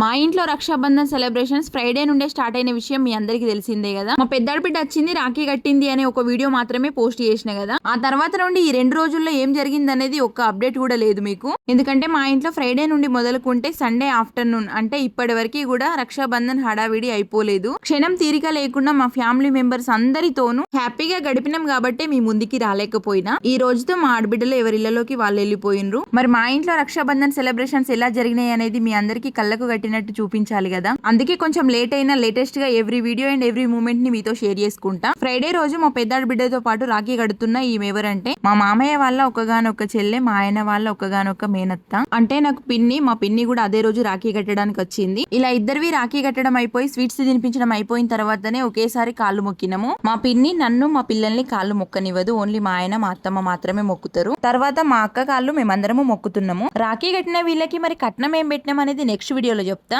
మా ఇంట్లో Rakshabandhan celebrations Friday నుండే స్టార్ట్ అయిన విషయం మీ అందరికీ తెలిసిందే కదా. మా పెద్దాడి బిడ్డ వచ్చింది రాఖీ కట్టింది అనే ఒక వీడియో మాత్రమే పోస్ట్ చేసిన కదా. ఆ తర్వాత నుండి ఈ రెండు రోజుల్లో ఏం జరిగింది అనేది ఒక అప్డేట్ కూడా లేదు మీకు. ఎందుకంటే మా ఇంట్లో ఫ్రైడే నుండి మొదలుకుంటే సండే ఆఫ్టర్నూన్ అంటే ఇప్పటి వరకు కూడా రక్షాబంధన్ హడావిడి అయిపోలేదు. క్షణం తీరిక లేకుండా మా ఫ్యామిలీ మెంబర్స్ అందరితోనూ హ్యాపీగా గడిపినాం కాబట్టి మీ ముందుకి రాలేకపోయినా. ఈ రోజుతో మా ఆడబిడ్డలు ఎవరిళ్ళలోకి వాళ్ళు వెళ్ళిపోయినరు. మరి మా ఇంట్లో రక్షాబంధన్ సెలబ్రేషన్స్ ఎలా జరిగినాయి అనేది మీ అందరికీ కళ్ళకు కట్టినట్టు చూపించాలి కదా. అందుకే కొంచెం లేట్ అయినా లేటెస్ట్గా ఎవ్రీ వీడియో అండ్ ఎవ్రీ మూమెంట్ని మీతో షేర్ చేసుకుంటా. ఫ్రైడే రోజు మా పెద్దాడి బిడ్డతో పాటు రాఖీ కడుతున్న ఈమె ఎవరంటే మా మామయ్య వాళ్ళ ఒకగానొక్క చెల్లె మా ఆయన వాళ్ళ ఒకగానొక్క మేనత్త. అంటే నాకు పిన్ని మా పిన్ని కూడా అదే రోజు రాఖీ కట్టడానికి వచ్చింది. ఇలా ఇద్దరివి రాఖీ కట్టడం అయిపోయి స్వీట్స్ తినిపించడం అయిపోయిన తర్వాతనే ఒకేసారి కాళ్ళు మొక్కినము. మా పిన్ని నన్ను మా పిల్లల్ని కాళ్ళు మొక్కనివ్వదు. ఓన్లీ మా ఆయన మా అత్తమ్మ మాత్రమే మొక్కుతారు. తర్వాత మా అక్క కాళ్ళు మేమందరము మొక్కుతున్నాము. రాఖీ కట్టిన వీళ్ళకి మరి కట్నం ఏం పెట్టినాం అనేది నెక్స్ట్ వీడియోలో చెప్తా